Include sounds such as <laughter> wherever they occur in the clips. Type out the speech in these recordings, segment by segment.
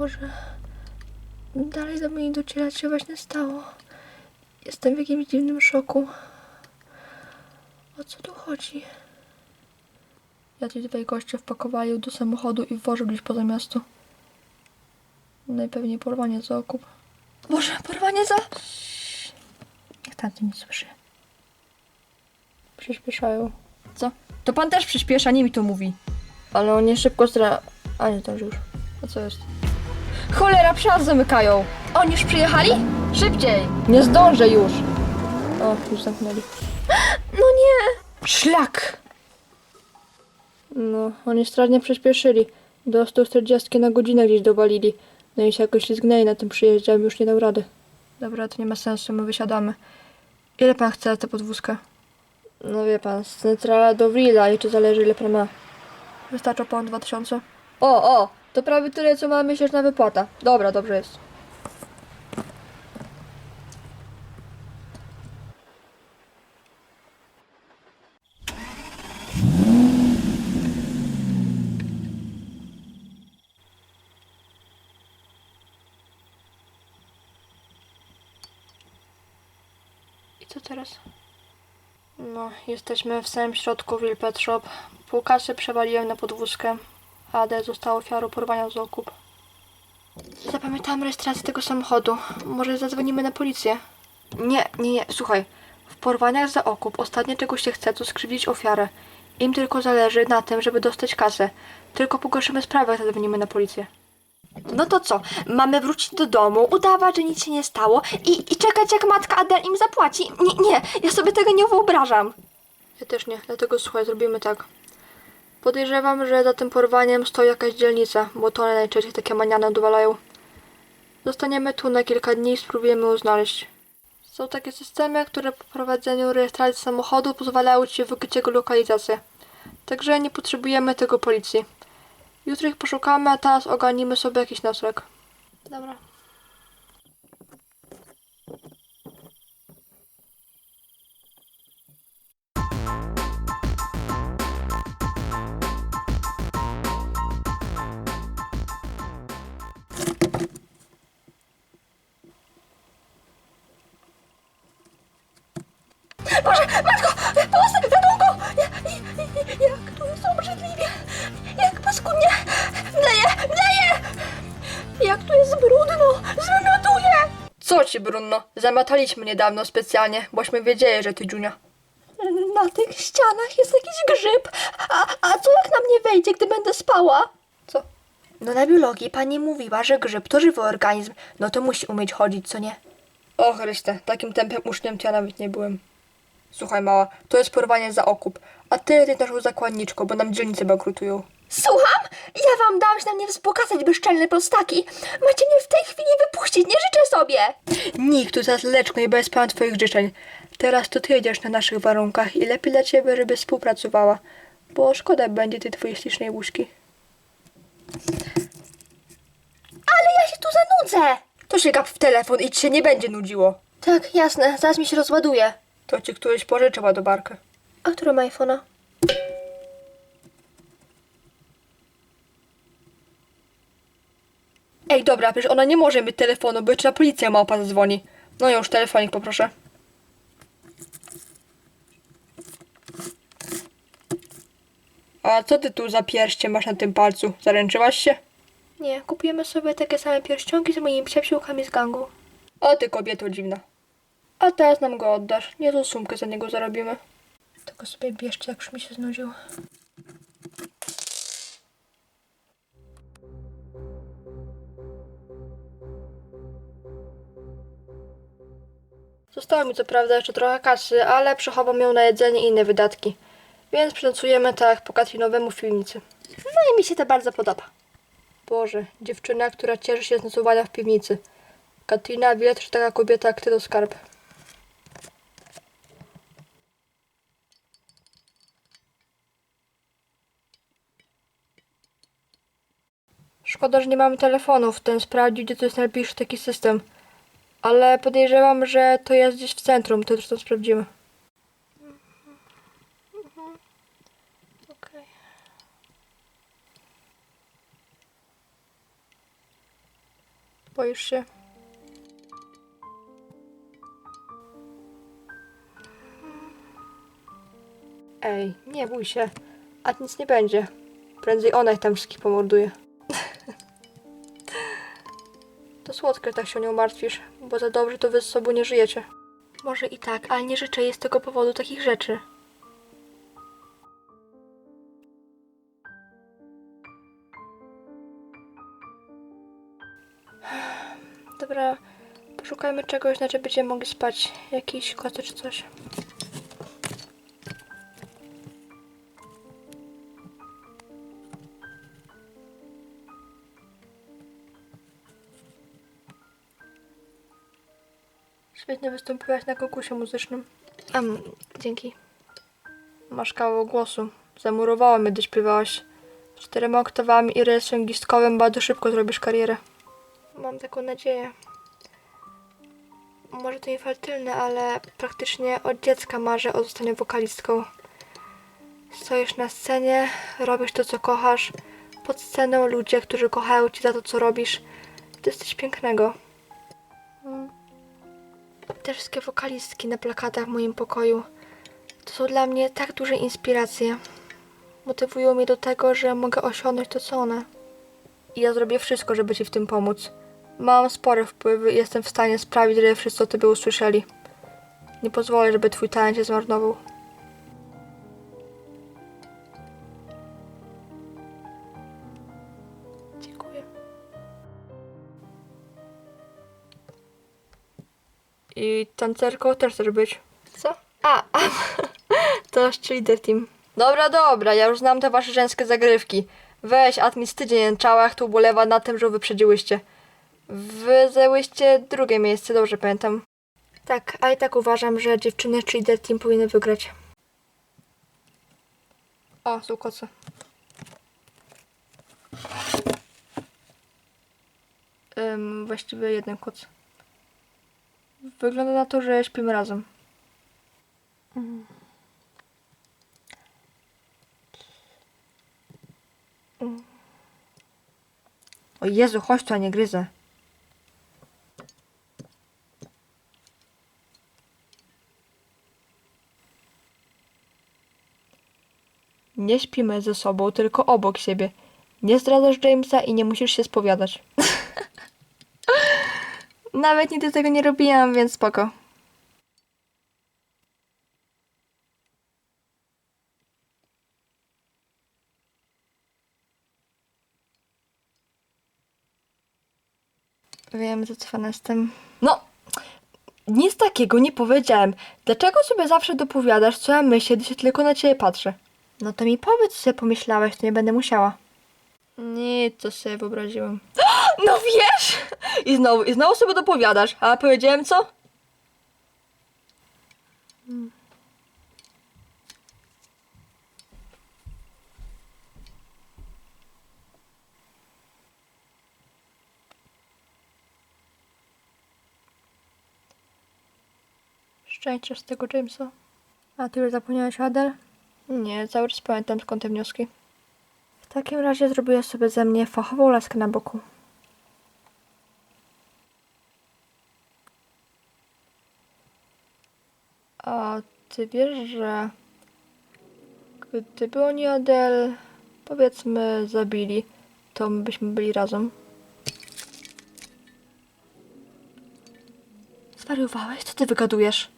Boże, dalej do mnie nie dociera, co się właśnie stało. Jestem w jakimś dziwnym szoku. O co tu chodzi? Jacyś dwaj goście wpakowali do samochodu i wożą gdzieś poza miasto. Najpewniej porwanie za okup. Boże, porwanie za... Niech tamten nie słyszy. Przyspieszają. Co? To pan też przyspiesza, nie mi to mówi. Ale on nie szybko stra... A nie, to już. A co jest? Cholera, przejazd zamykają. Oni już przyjechali? Szybciej. Nie zdążę już. O, już zamknęli. <gasps> No nie. Szlak. No, oni strasznie przyspieszyli. Do 140 na godzinę gdzieś dowalili. No i się jakoś ślizgnęli na tym przyjeździe, już nie dał rady. Dobra, to nie ma sensu, my wysiadamy. Ile pan chce za tę podwózkę? No wie pan, z centrala do Wrila, jeszcze zależy ile pan ma. Wystarcza pan 2000? O, o, to prawie tyle, co ma miesięczna wypłata. Dobra, dobrze jest. I co teraz? No, jesteśmy w samym środku Will Pet Shop. Pół kasy przewaliłem na podwózkę. Ade został ofiarą porwania z okup. Zapamiętałem rejestrację tego samochodu. Może zadzwonimy na policję? Nie, nie, nie, słuchaj. W porwaniach za okup ostatnie czego się chce, to skrzywdzić ofiarę. Im tylko zależy na tym, żeby dostać kasę. Tylko pogorszymy sprawę, jak zadzwonimy na policję. No to co? Mamy wrócić do domu, udawać, że nic się nie stało i, i czekać, jak matka Adel im zapłaci? Nie, nie, ja sobie tego nie wyobrażam. Ja też nie, dlatego słuchaj, zrobimy tak. Podejrzewam, że za tym porwaniem stoi jakaś dzielnica, bo to one najczęściej takie maniane odwalają. Zostaniemy tu na kilka dni i spróbujemy ją znaleźć. Są takie systemy, które po prowadzeniu rejestracji samochodu pozwalają ci wykryć jego lokalizację. Także nie potrzebujemy tego policji. Jutro ich poszukamy, a teraz ogarnimy sobie jakiś nocleg. Dobra. Boże, matko, ratunku! Ja- ja- Jak tu jest obrzydliwie, jak paskudnie, mleje, mleje! Jak tu jest brudno, zwymiotuję! Co ci, Brunno? Zamiataliśmy niedawno specjalnie, bośmy wiedzieli, że ty dziunia. Na tych ścianach jest jakiś grzyb, a, a co jak na mnie wejdzie, gdy będę spała? Co? No na biologii pani mówiła, że grzyb to żywy organizm, no to musi umieć chodzić, co nie? O Chryste, takim tempem uczniem to ja nawet nie byłem. Słuchaj mała, to jest porwanie za okup, a ty jesteś naszą zakładniczką, bo nam dzielnice bankrutują. Słucham? Ja wam dam się na mnie wzbogacać, bezczelne prostaki. Macie mnie w tej chwili wypuścić, nie życzę sobie. Nikt tu zaraz leczko nie będzie spełniał twoich życzeń. Teraz to ty jedziesz na naszych warunkach i lepiej dla ciebie, żeby współpracowała, bo szkoda będzie tej twojej ślicznej łóżki. Ale ja się tu zanudzę. To się gap w telefon i ci się nie będzie nudziło. Tak, jasne, zaraz mi się rozładuje. To ci któryś pożyczy ładobarkę. A który ma iPhone'a? Ej, dobra, przecież ona nie może mieć telefonu, bo jeszcze na policję małpa zadzwoni. No już, telefonik poproszę. A co ty tu za pierście masz na tym palcu? Zaręczyłaś się? Nie, kupujemy sobie takie same pierścionki z moimi przyjaciółkami z gangu. O ty kobieto dziwna. A teraz nam go oddasz. Niezłą sumkę za niego zarobimy. Tylko sobie bierzcie, jak już mi się znudził. Zostało mi co prawda jeszcze trochę kasy, ale przechowam ją na jedzenie i inne wydatki. Więc pracujemy tak po Katrinowemu w piwnicy. No i mi się to bardzo podoba. Boże, dziewczyna, która cieszy się z nocowania w piwnicy. Katrina wie, że taka kobieta jak ty to skarb. Szkoda, że nie mamy telefonów. Ten sprawdził, gdzie to jest najbliższy taki system. Ale podejrzewam, że to jest gdzieś w centrum. To to sprawdzimy. Okej. Boisz się? Ej, nie bój się. A nic nie będzie. Prędzej ona ich tam wszystkich pomorduje. Że tak się o nią martwisz, bo za dobrze to wy z sobą nie żyjecie. Może i tak, ale nie życzę jej z tego powodu takich rzeczy. Dobra, poszukajmy czegoś, na czym będziemy mogli spać. Jakiś koty czy coś. Świetnie wystąpiłaś na konkursie muzycznym. Um, dzięki. Masz kawał głosu. Zamurowała mnie, gdy śpiewałaś. Czterema oktawami i rysem gwizdkowym bardzo szybko zrobisz karierę. Mam taką nadzieję. Może to infantylne, ale praktycznie od dziecka marzę o zostaniu wokalistką. Stoisz na scenie, robisz to, co kochasz. Pod sceną ludzie, którzy kochają cię za to, co robisz. Ty jesteś pięknego. Te wszystkie wokalistki na plakatach w moim pokoju to są dla mnie tak duże inspiracje. Motywują mnie do tego, że mogę osiągnąć to, co one. I ja zrobię wszystko, żeby Ci w tym pomóc. Mam spore wpływy i jestem w stanie sprawić, żeby wszyscy o Tobie usłyszeli. Nie pozwolę, żeby Twój talent się zmarnował. I tancerką też chcesz być. Co? A, a <laughs> to cheerleader team. Dobra, dobra, ja już znam te wasze żeńskie zagrywki. Weź, admin z tydzień jęczała, jak tu ubolewa na tym, że wyprzedziłyście. Wy zajęłyście drugie miejsce, dobrze pamiętam. Tak, a i tak uważam, że dziewczyny cheerleader team powinny wygrać. O, są koce. Ym, właściwie jeden koc. Wygląda na to, że śpimy razem. O Jezu, chodź tu, a nie gryzę. Nie śpimy ze sobą, tylko obok siebie. Nie zdradzasz Jamesa i nie musisz się spowiadać. Nawet nigdy tego nie robiłam, więc spoko. Wiem, zacofana jestem. No, nic takiego nie powiedziałem. Dlaczego sobie zawsze dopowiadasz, co ja myślę, gdy się tylko na ciebie patrzę? No to mi powiedz, co sobie pomyślałeś, to nie będę musiała. Nie, to sobie wyobraziłem. <gasps> <gasps> No wiesz! I znowu, i znowu sobie dopowiadasz. A powiedziałem co? Szczęście z tego Jamesa. A ty już zapomniałeś o Adele? Nie, cały czas pamiętam skąd te wnioski. W takim razie zrobię sobie ze mnie fachową laskę na boku. A ty wiesz, że gdyby oni Adele, powiedzmy, zabili, to my byśmy byli razem. Zwariowałeś? Co ty wygadujesz?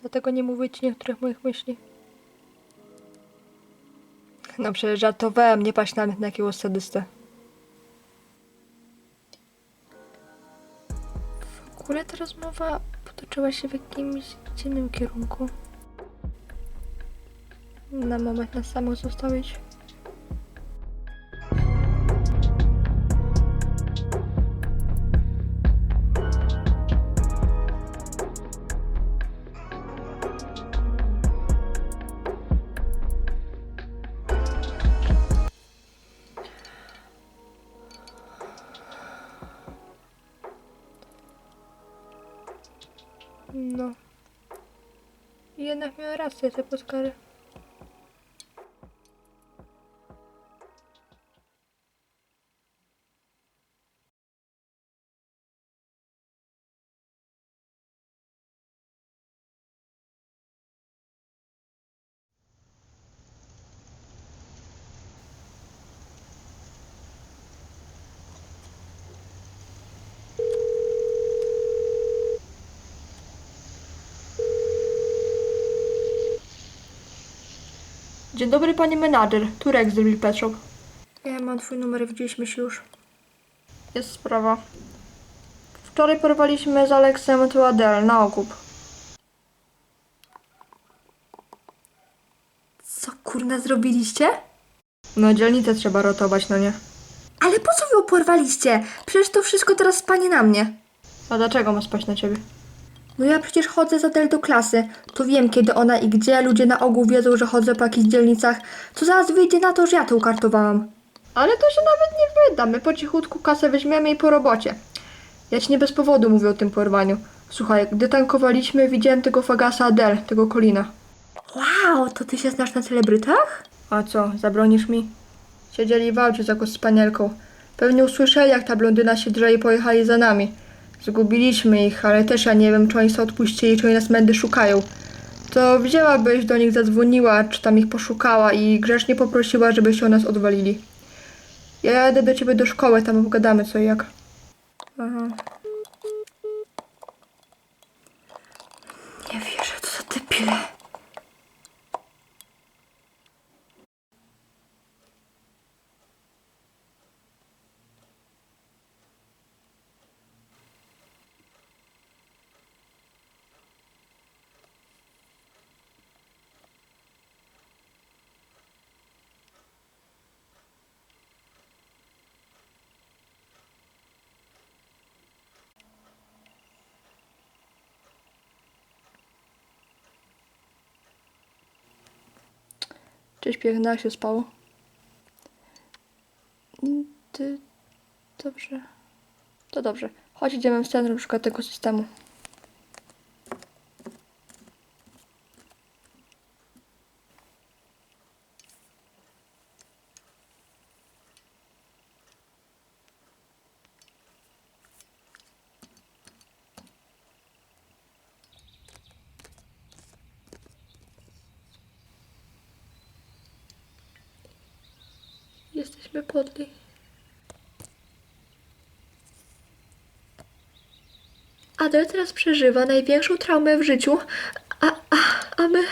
Dlatego nie mówię ci niektórych moich myśli. No przecież żartowałem, nie paść na na sadystę. Ta rozmowa potoczyła się w jakimś dziwnym kierunku. Na moment nas samych zostawić. Здравствуйте, пускари. Dzień dobry, pani menadżer. Turek z Real Pet Shop. Ja mam twój numer, widzieliśmy się już. Jest sprawa. Wczoraj porwaliśmy z Aleksem tu Adele na okup. Co kurna zrobiliście? No dzielnicę trzeba rotować, no nie? Ale po co wy ją porwaliście? Przecież to wszystko teraz spanie na mnie. A dlaczego ma spać na ciebie? No ja przecież chodzę za Del do klasy. To wiem kiedy ona i gdzie. Ludzie na ogół wiedzą, że chodzę po jakichś dzielnicach. To zaraz wyjdzie na to, że ja to ukartowałam. Ale to się nawet nie wyda. My po cichutku kasę weźmiemy i po robocie. Ja ci nie bez powodu mówię o tym porwaniu. Słuchaj, gdy tankowaliśmy, widziałem tego fagasa Adele, tego Kolina. Wow, to ty się znasz na celebrytach? A co, zabronisz mi? Siedzieli w aucie za jakąś spanielką. Pewnie usłyszeli, jak ta blondyna się drze i pojechali za nami. Zgubiliśmy ich, ale też ja nie wiem, czy oni się odpuścili, czy oni nas mędy szukają. To wzięłabyś do nich, zadzwoniła, czy tam ich poszukała i grzecznie poprosiła, żeby się o nas odwalili. Ja jadę do ciebie do szkoły, tam pogadamy co i jak. Aha. Nie wierzę, co za debile. Cześć piękna, się spało? Mm, Ty... Dobrze. To dobrze. Chodź, idziemy w centrum szukać tego systemu. Jesteśmy podli. Adel teraz przeżywa największą traumę w życiu, a, a, a my...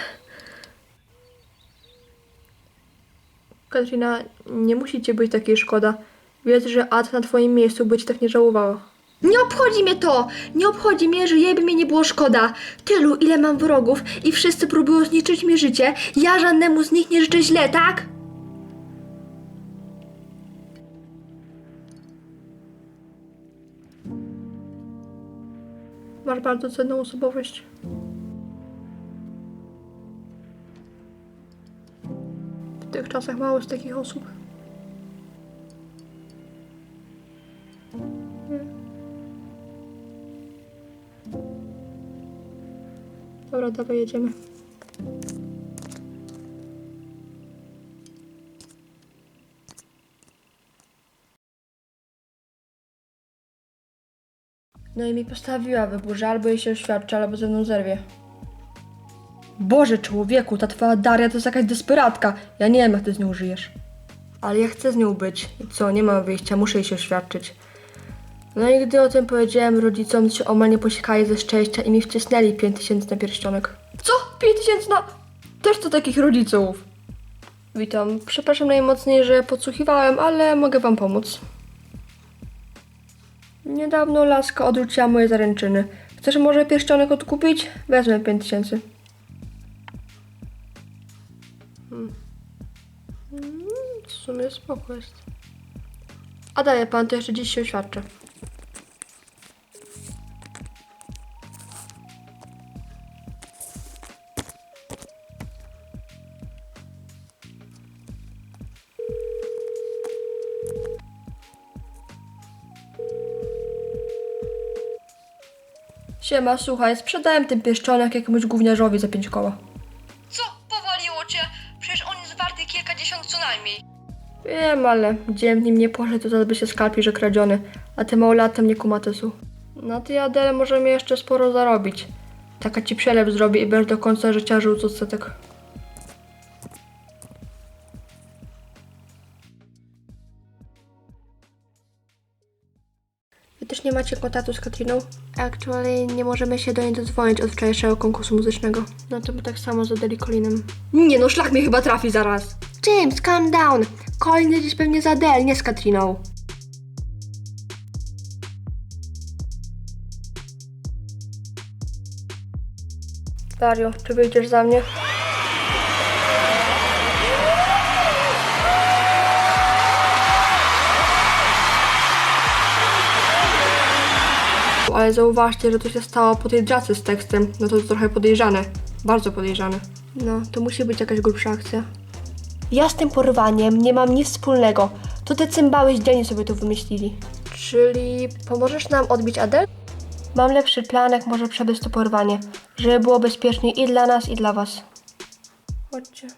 Katrina, nie musi cię być takiej szkoda. Wiedz, że Ad na twoim miejscu by ci tak nie żałowała. Nie obchodzi mnie to! Nie obchodzi mnie, że jej by mnie nie było szkoda. Tylu, ile mam wrogów i wszyscy próbują zniszczyć mi życie. Ja żadnemu z nich nie życzę źle, tak? Masz bardzo cenną osobowość. W tych czasach mało jest takich osób. Dobra, dawaj jedziemy. No i mi postawiła wybór, że albo jej się oświadczy, albo ze mną zerwie. Boże, człowieku, ta twoja Daria to jest jakaś desperatka. Ja nie wiem, jak ty z nią żyjesz. Ale ja chcę z nią być. I co, nie mam wyjścia, muszę jej się oświadczyć. No i gdy o tym powiedziałem rodzicom, się omal nie posikali ze szczęścia i mi wcisnęli 5000 na pierścionek. Co? 5000 na... Też to takich rodziców. Witam. Przepraszam najmocniej, że podsłuchiwałem, ale mogę wam pomóc. Niedawno laska odwróciła moje zaręczyny. Chcesz może pierścionek odkupić? Wezmę 5000. Mm, w sumie spoko jest. A daje pan, to jeszcze dziś się oświadczę. Siema, słuchaj, sprzedałem ten pieszczonek jakiemuś gówniarzowi za pięć koła. Co powaliło cię? Przecież on jest warty kilkadziesiąt co najmniej. Wiem, ale gdzie w nim nie poszedł, to zaraz by się skalpi, że kradziony. A ty małolatem nie kumatysu. Na tej Adele możemy jeszcze sporo zarobić. Taka ci przelew zrobi i będziesz do końca życia żył z odsetek. Macie kontaktu z Katriną? Actually, nie możemy się do niej dodzwonić od wczorajszego konkursu muzycznego. No to by tak samo z Adeli Colinem. Nie no, szlak mnie chyba trafi zaraz. James, calm down. Colin jedziesz pewnie z Adele, nie z Katriną. Dario, czy wyjdziesz za mnie? Ale zauważcie, że to się stało po tej dracy z tekstem. No to trochę podejrzane. Bardzo podejrzane. No, to musi być jakaś grubsza akcja. Ja z tym porwaniem nie mam nic wspólnego. To te cymbały ździelnie sobie to wymyślili. Czyli pomożesz nam odbić Adel? Mam lepszy plan, jak może przebyć to porwanie. Żeby było bezpiecznie i dla nas, i dla was. Chodźcie.